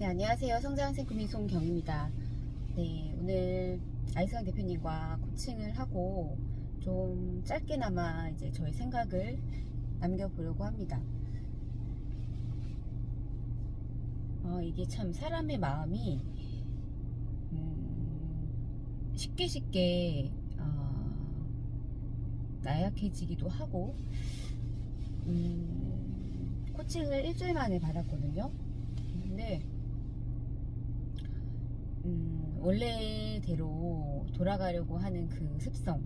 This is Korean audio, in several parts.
네, 안녕하세요. 성장생 구민 송경입니다. 네, 오늘 아이스강 대표님과 코칭을 하고 좀 짧게나마 이제 저의 생각을 남겨보려고 합니다. 어, 이게 참 사람의 마음이 음, 쉽게 쉽게 어, 나약해지기도 하고 음, 코칭을 일주일 만에 받았거든요. 근데 음, 원래대로 돌아가려고 하는 그 습성이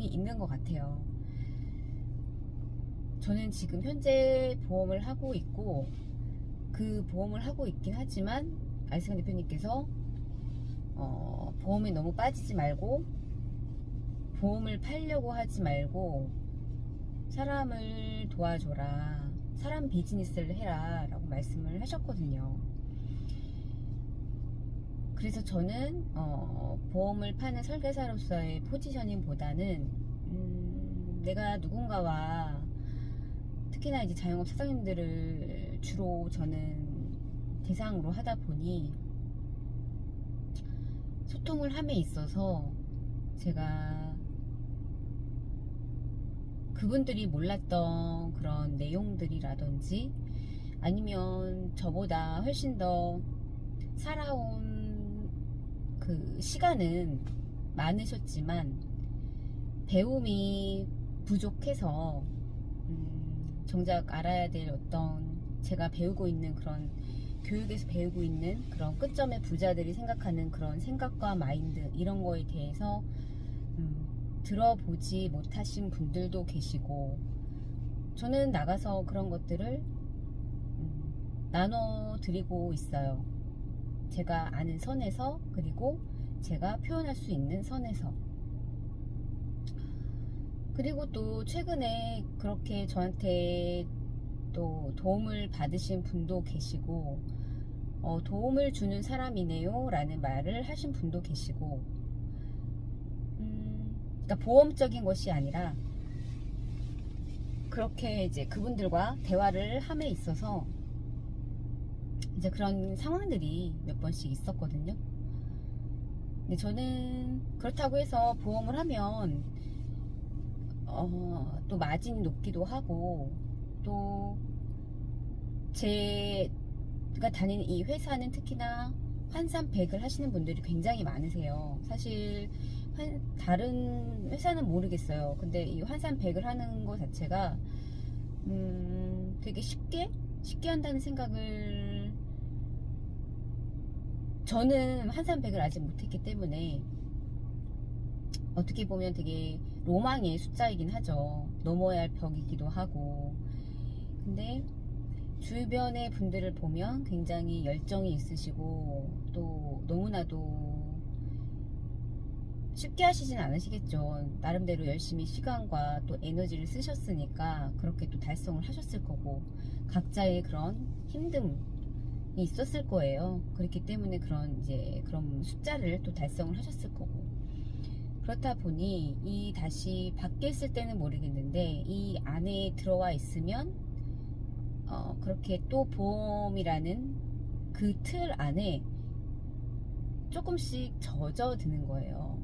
있는 것 같아요. 저는 지금 현재 보험을 하고 있고 그 보험을 하고 있긴 하지만 알스강 대표님께서 어, 보험에 너무 빠지지 말고 보험을 팔려고 하지 말고 사람을 도와줘라 사람 비즈니스를 해라 라고 말씀을 하셨거든요 그래서 저는 어, 보험을 파는 설계사로서의 포지셔닝보다는 음, 내가 누군가와 특히나 이제 자영업 사장님들을 주로 저는 대상으로 하다 보니 소통을 함에 있어서 제가 그분들이 몰랐던 그런 내용들이라든지 아니면 저보다 훨씬 더 살아온 그 시간은 많으셨지만 배움이 부족해서 음, 정작 알아야 될 어떤 제가 배우고 있는 그런 교육에서 배우고 있는 그런 끝점의 부자들이 생각하는 그런 생각과 마인드 이런 거에 대해서 음, 들어보지 못하신 분들도 계시고 저는 나가서 그런 것들을 음, 나눠 드리고 있어요. 제가 아는 선에서 그리고 제가 표현할 수 있는 선에서. 그리고 또 최근에 그렇게 저한테 또 도움을 받으신 분도 계시고 어, 도움을 주는 사람이네요 라는 말을 하신 분도 계시고 음, 그러니까 보험적인 것이 아니라 그렇게 이제 그분들과 대화를 함에 있어서 이제 그런 상황들이 몇 번씩 있었거든요. 근데 저는 그렇다고 해서 보험을 하면 어, 또 마진이 높기도 하고 또 제가 다니는 이 회사는 특히나 환산백을 하시는 분들이 굉장히 많으세요. 사실 환- 다른 회사는 모르겠어요. 근데 이 환산백을 하는 것 자체가 음, 되게 쉽게 쉽게 한다는 생각을 저는 환산백을 아직 못했기 때문에 어떻게 보면 되게 로망의 숫자이긴 하죠. 넘어야 할 벽이기도 하고. 근데 주변의 분들을 보면 굉장히 열정이 있으시고 또 너무나도 쉽게 하시진 않으시겠죠. 나름대로 열심히 시간과 또 에너지를 쓰셨으니까 그렇게 또 달성을 하셨을 거고 각자의 그런 힘듦이 있었을 거예요. 그렇기 때문에 그런 이제 그런 숫자를 또 달성을 하셨을 거고 그렇다 보니 이 다시 밖에 있을 때는 모르겠는데 이 안에 들어와 있으면 어 그렇게 또 보험이라는 그 틀 안에 조금씩 젖어드는 거예요.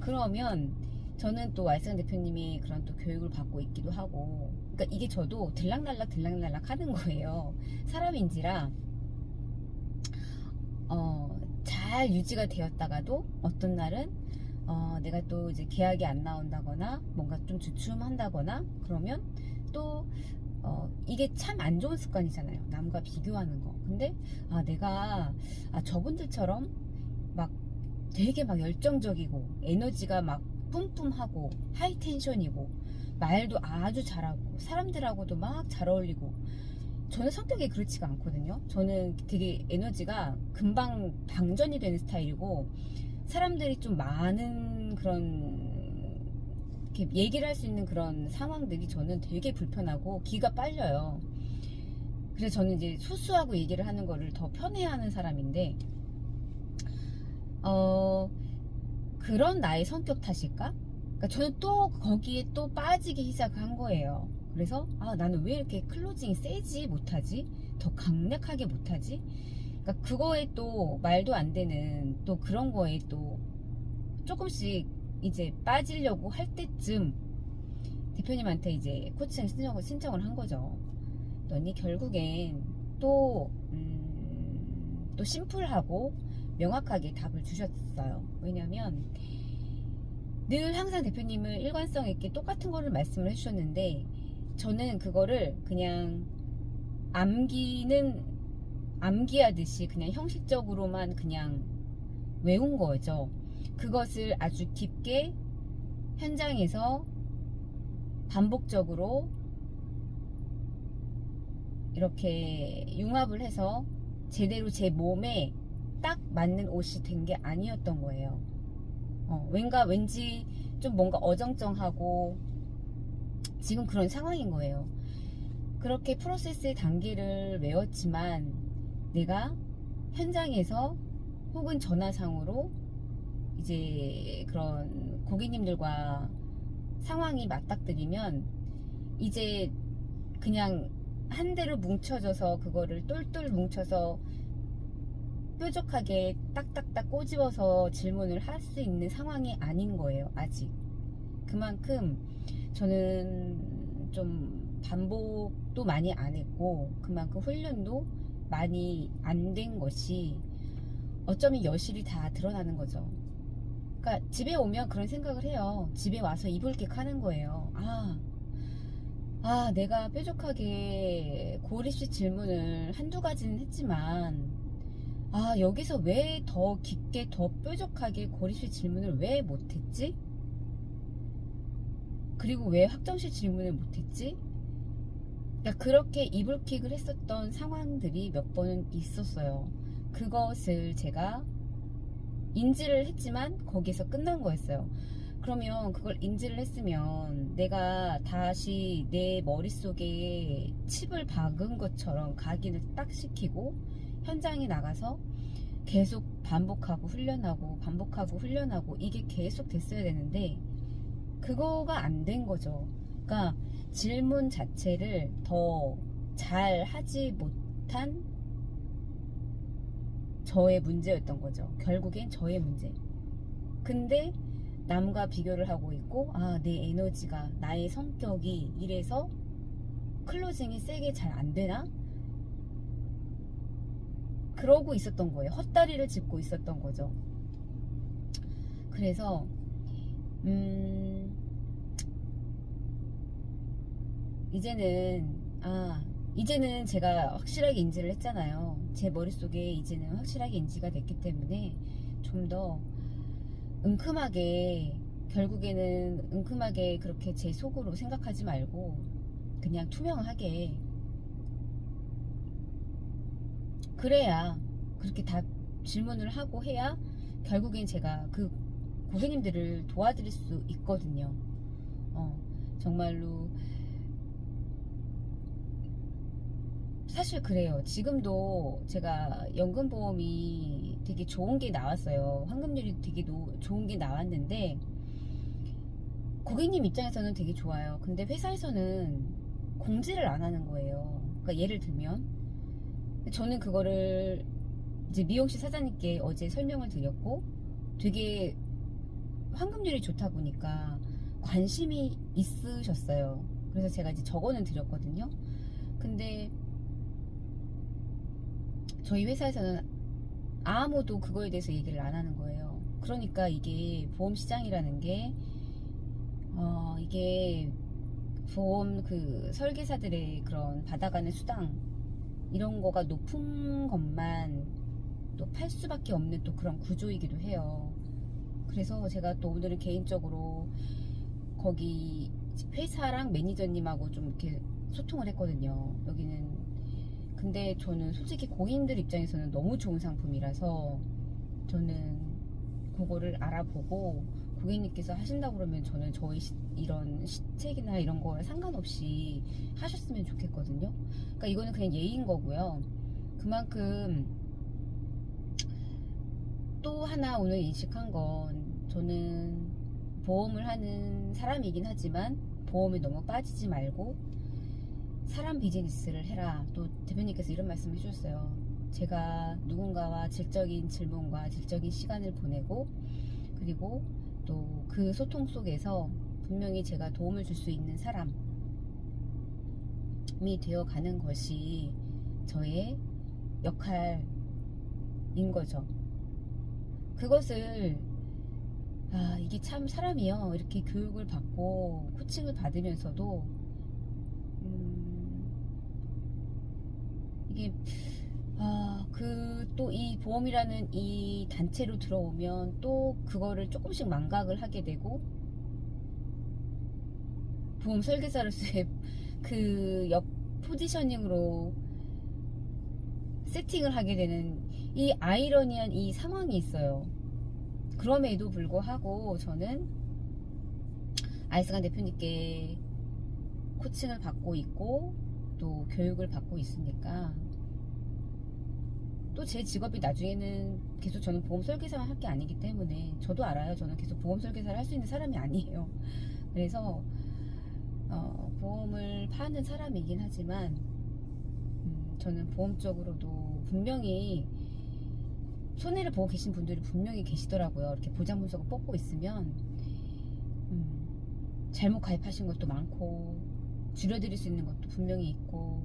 그러면 저는 또 알상 대표님이 그런 또 교육을 받고 있기도 하고 그러니까 이게 저도 들락날락 들락날락 하는 거예요. 사람인지라 어, 잘 유지가 되었다가도 어떤 날은 어, 내가 또 이제 계약이 안 나온다거나 뭔가 좀 주춤한다거나 그러면 또 어, 이게 참 안 좋은 습관이잖아요. 남과 비교하는 거. 근데 아 내가 아 저분들처럼 막 되게 막 열정적이고 에너지가 막 뿜뿜하고 하이텐션이고 말도 아주 잘하고 사람들하고도 막 잘 어울리고 저는 성격이 그렇지가 않거든요. 저는 되게 에너지가 금방 방전이 되는 스타일이고 사람들이 좀 많은 그런 이렇게 얘기를 할 수 있는 그런 상황들이 저는 되게 불편하고 기가 빨려요. 그래서 저는 이제 소수하고 얘기를 하는 거를 더 편해하는 사람인데 어 그런 나의 성격 탓일까? 그러니까 저는 또 거기에 또 빠지기 시작한 거예요. 그래서 아 나는 왜 이렇게 클로징이 세지 못하지? 더 강력하게 못하지? 그러니까 그거에 또 말도 안 되는 또 그런 거에 또 조금씩 이제 빠지려고 할 때쯤 대표님한테 이제 코칭 신청을, 신청을 한 거죠. 너니 결국엔 또, 음, 또 심플하고 명확하게 답을 주셨어요. 왜냐면 늘 항상 대표님은 일관성 있게 똑같은 거를 말씀을 해주셨는데 저는 그거를 그냥 암기는 암기하듯이 그냥 형식적으로만 그냥 외운 거죠. 그것을 아주 깊게 현장에서 반복적으로 이렇게 융합을 해서 제대로 제 몸에 딱 맞는 옷이 된 게 아니었던 거예요. 어, 왠가 왠지 좀 뭔가 어정쩡하고 지금 그런 상황인 거예요. 그렇게 프로세스의 단계를 외웠지만 내가 현장에서 혹은 전화상으로 이제 그런 고객님들과 상황이 맞닥뜨리면 이제 그냥 한 대로 뭉쳐져서 그거를 똘똘 뭉쳐서 뾰족하게 딱딱딱 꼬집어서 질문을 할 수 있는 상황이 아닌 거예요, 아직. 그만큼 저는 좀 반복도 많이 안 했고, 그만큼 훈련도 많이 안 된 것이 어쩌면 여실히 다 드러나는 거죠. 그러니까 집에 오면 그런 생각을 해요. 집에 와서 이불킥 하는 거예요. 아, 아, 내가 뾰족하게 고립식 질문을 한두 가지는 했지만, 아, 여기서 왜 더 깊게, 더 뾰족하게 고립식 질문을 왜 못했지? 그리고 왜 확정식 질문을 못했지? 그러니까 그렇게 이불킥을 했었던 상황들이 몇 번은 있었어요. 그것을 제가 인지를 했지만 거기서 끝난 거였어요. 그러면 그걸 인지를 했으면 내가 다시 내 머릿속에 칩을 박은 것처럼 각인을 딱 시키고 현장에 나가서 계속 반복하고 훈련하고 반복하고 훈련하고 이게 계속 됐어야 되는데 그거가 안 된 거죠. 그러니까 질문 자체를 더 잘 하지 못한 저의 문제였던 거죠. 결국엔 저의 문제. 근데 남과 비교를 하고 있고, 아, 내 에너지가, 나의 성격이 이래서 클로징이 세게 잘 안 되나? 그러고 있었던 거예요. 헛다리를 짚고 있었던 거죠. 그래서, 음, 이제는, 아, 이제는 제가 확실하게 인지를 했잖아요. 제 머릿속에 이제는 확실하게 인지가 됐기 때문에 좀 더 은큼하게, 결국에는 은큼하게 그렇게 제 속으로 생각하지 말고 그냥 투명하게 그래야 그렇게 다 질문을 하고 해야 결국엔 제가 그 고객님들을 도와드릴 수 있거든요. 어, 정말로 사실 그래요. 지금도 제가 연금보험이 되게 좋은 게 나왔어요. 환급률이 되게 노, 좋은 게 나왔는데 고객님 입장에서는 되게 좋아요. 근데 회사에서는 공지를 안 하는 거예요. 그러니까 예를 들면 저는 그거를 이제 미용실 사장님께 어제 설명을 드렸고 되게 환급률이 좋다 보니까 관심이 있으셨어요. 그래서 제가 이제 적어는 드렸거든요. 근데 저희 회사에서는 아무도 그거에 대해서 얘기를 안 하는 거예요. 그러니까 이게 보험 시장이라는 게, 어, 이게 보험 그 설계사들의 그런 받아가는 수당, 이런 거가 높은 것만 또 팔 수밖에 없는 또 그런 구조이기도 해요. 그래서 제가 또 오늘은 개인적으로 거기 회사랑 매니저님하고 좀 이렇게 소통을 했거든요. 여기는 근데 저는 솔직히 고객님들 입장에서는 너무 좋은 상품이라서 저는 그거를 알아보고 고객님께서 하신다고 그러면 저는 저희 시, 이런 시책이나 이런 거에 상관없이 하셨으면 좋겠거든요. 그러니까 이거는 그냥 예의인 거고요. 그만큼 또 하나 오늘 인식한 건 저는 보험을 하는 사람이긴 하지만 보험에 너무 빠지지 말고 사람 비즈니스를 해라. 또 대표님께서 이런 말씀 해주셨어요. 제가 누군가와 질적인 질문과 질적인 시간을 보내고 그리고 또 그 소통 속에서 분명히 제가 도움을 줄 수 있는 사람이 되어 가는 것이 저의 역할인 거죠. 그것을 아, 이게 참 사람이요. 이렇게 교육을 받고 코칭을 받으면서도 음, 이게 아, 그 또 이 보험이라는 이 단체로 들어오면 또 그거를 조금씩 망각을 하게 되고 보험 설계사로서의 그 옆 포지셔닝으로 세팅을 하게 되는 이 아이러니한 이 상황이 있어요. 그럼에도 불구하고 저는 아이스간 대표님께 코칭을 받고 있고 또 교육을 받고 있으니까 또 제 직업이 나중에는 계속 저는 보험 설계사만 할 게 아니기 때문에 저도 알아요. 저는 계속 보험 설계사를 할 수 있는 사람이 아니에요. 그래서 어, 보험을 파는 사람이긴 하지만 음, 저는 보험 쪽으로도 분명히 손해를 보고 계신 분들이 분명히 계시더라고요. 이렇게 보장 분석을 뽑고 있으면 음, 잘못 가입하신 것도 많고 줄여드릴 수 있는 것도 분명히 있고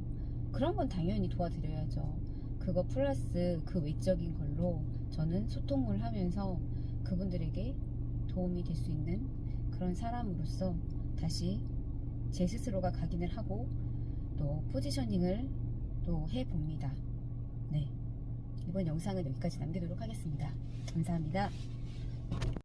그런 건 당연히 도와드려야죠. 그거 플러스 그 외적인 걸로 저는 소통을 하면서 그분들에게 도움이 될 수 있는 그런 사람으로서 다시 제 스스로가 각인을 하고 또 포지셔닝을 또 해봅니다. 네. 이번 영상은 여기까지 남기도록 하겠습니다. 감사합니다.